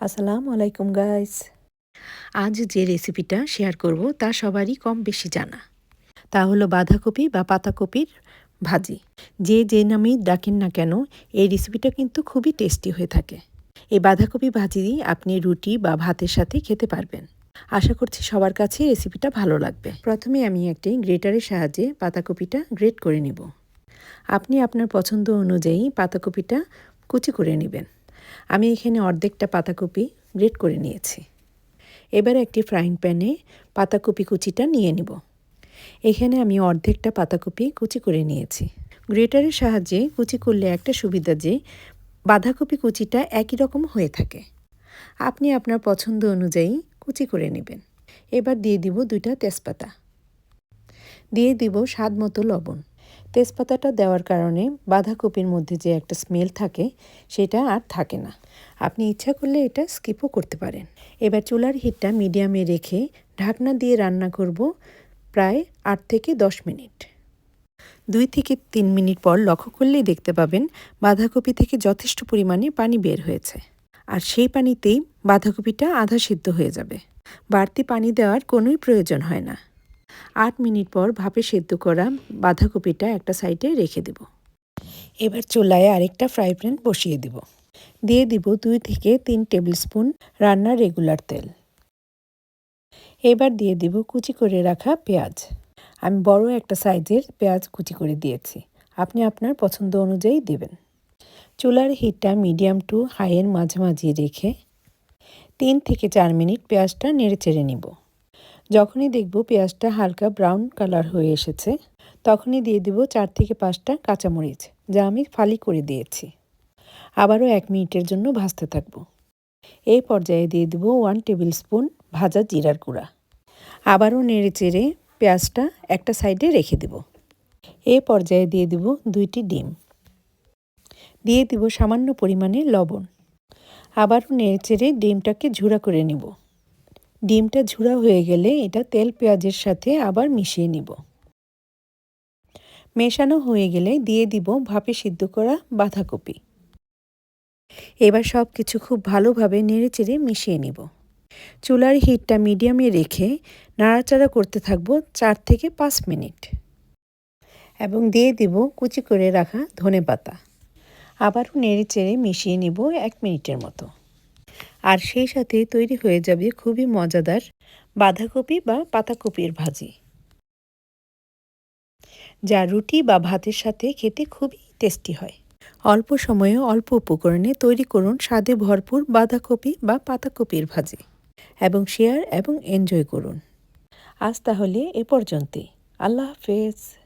আসসালামু আলাইকুম গাইস আজ যে রেসিপিটা শেয়ার করব তা সবারই কম বেশি জানা। তা হলো বাঁধাকপি বা পাতাকপির ভাজি। যে যে নামেই ডাকেন না কেন এই রেসিপিটা কিন্তু খুবই টেস্টি হয়ে থাকে। এই বাঁধাকপি ভাজি আপনি রুটি বা ভাতের সাথে খেতে পারবেন। আশা করছি সবার কাছে রেসিপিটা ভালো লাগবে। প্রথমে আমি একটি গ্রেটারের সাহায্যে পাতাকপিটা গ্রেট করে নিব। আপনি আপনার পছন্দ অনুযায়ী পাতাকপিটা কুচি করে নেবেন। আমি এখানে অর্ধেকটা পাতাকপি গ্রেট করে নিয়েছি। এবার একটি ফ্রাইং প্যানে পাতাকপি কুচিটা নিয়ে নিব। এখানে আমি অর্ধেকটা পাতাকপি কুচি করে নিয়েছি। গ্রেটারের সাহায্যে কুচি করলে একটা সুবিধা যে, বাঁধাকপি কুচিটা একই রকম হয়ে থাকে। আপনি আপনার পছন্দ অনুযায়ী কুচি করে নেবেন। এবার দিয়ে দিব দুইটা তেজপাতা। দিয়ে দিব স্বাদ মতো লবণ। তেজপাতাটা দেওয়ার কারণে বাঁধাকপির মধ্যে যে একটা স্মেল থাকে, সেটা আর থাকে না। আপনি ইচ্ছা করলে এটা স্কিপও করতে পারেন। এবার চুলার হিটটা মিডিয়ামে রেখে ঢাকনা দিয়ে রান্না করব প্রায় আট থেকে দশ মিনিট। দুই থেকে তিন মিনিট পর লক্ষ্য করলেই দেখতে পাবেন বাঁধাকপি থেকে যথেষ্ট পরিমাণে পানি বের হয়েছে। আর সেই পানিতেই বাঁধাকপিটা আধা সিদ্ধ হয়ে যাবে। বাড়তি পানি দেওয়ার কোনোই প্রয়োজন হয় না। আট মিনিট পর ভাপে সেদ্ধ করা বাঁধাকপিটা একটা সাইডে রেখে দেব। এবার চুলায় আরেকটা ফ্রাই প্যান বসিয়ে দিব। দিয়ে দিব দুই থেকে তিন টেবিল স্পুন রান্নার রেগুলার তেল। এবার দিয়ে দিব কুচি করে রাখা পেঁয়াজ। আমি বড় একটা সাইজের পেঁয়াজ কুচি করে দিয়েছি। আপনি আপনার পছন্দ অনুযায়ী দেবেন। চুলার হিটটা মিডিয়াম টু হাইয়ের মাঝামাঝি রেখে তিন থেকে চার মিনিট পেঁয়াজটা নেড়ে চেড়ে নিব। যখনই দেখব পেঁয়াজটা হালকা ব্রাউন কালার হয়ে এসেছে, তখনই দিয়ে দিব চার থেকে পাঁচটা কাঁচামরিচ, যা আমি ফালি করে দিয়েছি। আবারও এক মিনিটের জন্য ভাজতে থাকব। এই পর্যায়ে দিয়ে দিব ওয়ান টেবিল স্পুন ভাজা জিরার গুঁড়া। আবারও নেড়ে চেড়ে পেঁয়াজটা একটা সাইডে রেখে দেব। এই পর্যায়ে দিয়ে দিব দুইটি ডিম। দিয়ে দিব সামান্য পরিমাণে লবণ। আবারও নেড়ে চেড়ে ডিমটাকে ঝুড়া করে নিব। ডিমটা ঝুড়া হয়ে গেলে এটা তেল পেঁয়াজের সাথে আবার মিশিয়ে নিব। মেশানো হয়ে গেলে দিয়ে দিব ভাপে সিদ্ধ করা বাঁধাকপি। এবার সব কিছু খুব ভালোভাবে নেড়ে চেড়ে মিশিয়ে নিব। চুলার হিটটা মিডিয়ামে রেখে নাড়াচাড়া করতে থাকব চার থেকে পাঁচ মিনিট। এবং দিয়ে দিব কুচি করে রাখা ধনে পাতা। আবারও নেড়ে চেড়ে মিশিয়ে নিব এক মিনিটের মতো। আর সেই সাথে তৈরি হয়ে যাবে খুবই মজাদার বাঁধাকপি বা পাতাকপির ভাজি। যা রুটি বা ভাতের সাথে খেতে খুবই টেস্টি হয়। অল্প সময়ে অল্প উপকরণে তৈরি করুন স্বাদে ভরপুর বাঁধাকপি বা পাতাকপির ভাজি এবং শেয়ার এবং এনজয় করুন। আজ তাহলে এ পর্যন্তই। আল্লাহ হাফেজ।